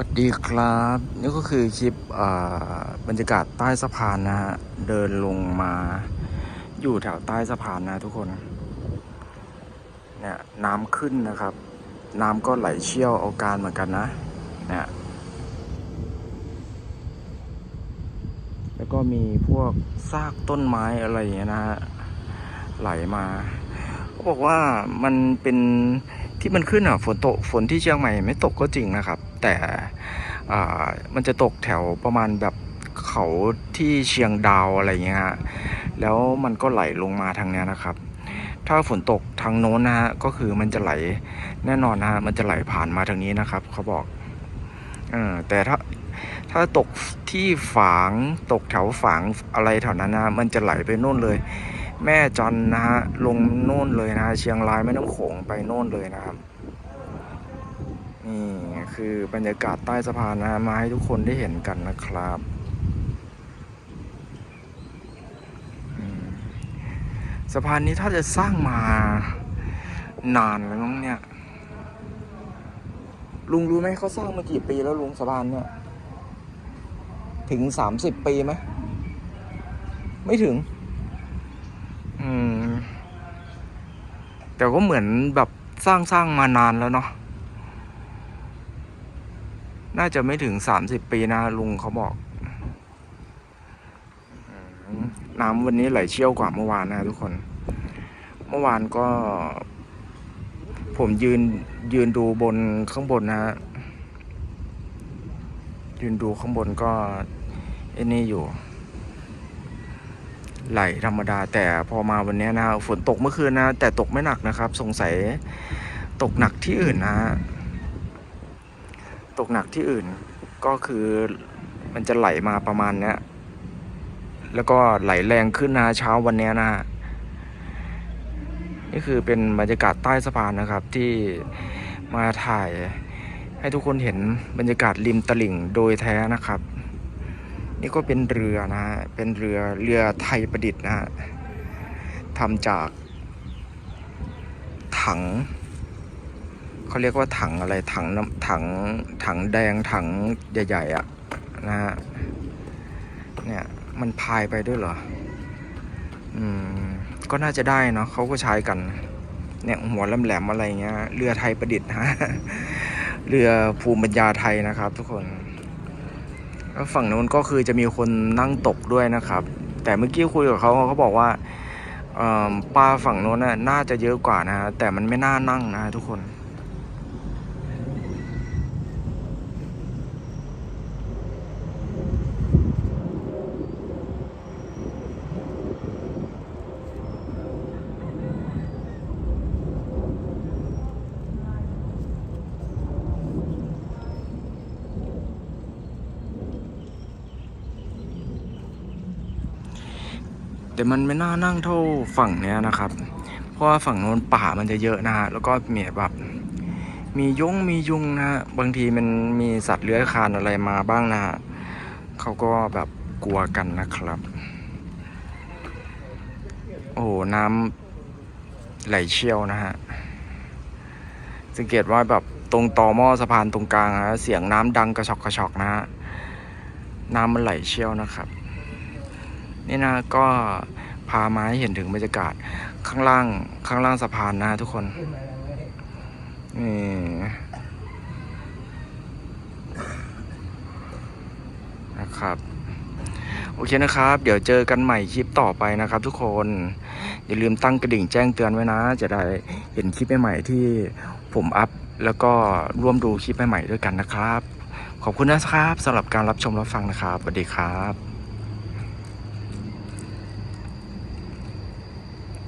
วัสดีครับ นี่ก็คือคลิปบรรยากาศใต้สะพานนะฮะ เดินลงมาอยู่แถวใต้สะพานนะทุกคน เนี่ยน้ำขึ้นนะครับ น้ำก็ไหลเชี่ยวเอาการเหมือนกันนะ เนี่ย แล้วก็มีพวกซากต้นไม้อะไรอย่างเงี้ยนะฮะ ไหลมา เขาบอกว่ามันเป็น ที่มันขึ้นอะฝนตกฝนที่เชียงใหม่ไม่ตกก็จริงนะครับ แต่อ่ามันจะตกแถวประมาณแบบเขาที่เชียงดาวอะไรเงี้ยฮะแล้วมันก็ไหลลงมาทางเนี้ยนะครับ ถ้าฝนตกทางโน้นนะฮะก็คือมันจะไหลแน่นอนนะฮะมันจะไหลผ่านมาทางนี้นะครับ เขาบอกเออแต่ถ้าถ้าตกที่ฝางตกแถวฝางอะไรแถวนั้นนะมันจะไหลไปโน่นเลย แม่จันนะฮะลงโน่นเลยนะฮะเชียงรายแม่น้ำโขงไปโน่นเลยนะครับนี่คือบรรยากาศใต้สะพานนะฮะมาให้ทุกคนได้เห็นกันนะครับสะพานนี้ถ้าจะสร้างมานานแล้วน้งเนี่ย ลุงรู้ไหมเขาสร้างมากี่ปีแล้วลุงสะพานเนี่ยถึงสามสิบปีไหมไม่ถึง อืม แต่ก็เหมือนแบบสร้างสร้างมานานแล้วเนาะน่าจะไม่ถึงสามสิบปีนะลุงเขาบอก น้ำวันนี้ไหลเชี่ยวกว่าเมื่อวานนะทุกคน เมื่อวานก็ ผมยืนยืนดูบนข้างบนนะฮะยืนดูข้างบนก็ไอ้นี่อยู่ ไหลธรรมดา แต่พอมาวันนี้นะฝนตกเมื่อคืนนะ แต่ตกไม่หนักนะครับ สงสัยตกหนักที่อื่นนะ ตกหนักที่อื่น ก็คือมันจะไหลมาประมาณเนี้ยแล้วก็ไหลแรงขึ้นนะเช้าวันนี้นะนี่คือเป็นบรรยากาศใต้สะพานนะครับ ที่มาถ่ายให้ทุกคนเห็นบรรยากาศริมตลิ่งโดยแท้นะครับ นี่ก็เป็นเรือนะฮะ เป็นเรือเรือไทยประดิษฐ์นะฮะทำจากถังเขาเรียกว่าถังอะไรถังน้ำถังถังแดงถังใหญ่ๆอะ่ะนะฮะเนี่ยมันพายไปด้วยเหรอ อืม ก็น่าจะได้เนาะเขาก็ใช้กัน เนี่ยหัวแหลมๆอะไรเงี้ย เรือไทยประดิษฐ์ฮะ เรือภูมิปัญญาไทยนะครับทุกคน แล้วฝั่งนู้นก็คือจะมีคนนั่งตกด้วยนะครับ แต่เมื่อกี้คุยกับเขาเขาบอกว่าปลาฝั่งนู้นน่ะน่าจะเยอะกว่านะฮะแต่มันไม่น่านั่งนะฮะทุกคน แต่มันไม่น่านั่งเท่าฝั่งเนี้ยนะครับ เพราะว่าฝั่งโน้นป่ามันจะเยอะนะฮะแล้วก็มีแบบมียงมียุงนะฮะบางทีมันมีสัตว์เลื้อยคลานอะไรมาบ้างนะฮะเขาก็แบบกลัวกันนะครับ โอ้โหน้ำไหลเชี่ยวนะฮะสังเกตว่าแบบตรงต่อหม้อสะพานตรงกลางฮะเสียงน้ำดังกระชอกกระชอกนะฮะน้ำมันไหลเชี่ยวนะครับ นี่นะก็พามาให้เห็นถึงบรรยากาศข้างล่างข้างล่างสะพานนะทุกคนนี่นะครับโอเคนะครับ เดี๋ยวเจอกันใหม่คลิปต่อไปนะครับ ทุกคน อย่าลืมตั้งกระดิ่งแจ้งเตือนไว้นะ จะได้เห็นคลิปใหม่ๆที่ผมอัพ แล้วก็ร่วมดูคลิปใหม่ๆด้วยกันนะครับ ขอบคุณนะครับสำหรับการรับชมรับฟังนะครับสวัสดีครับ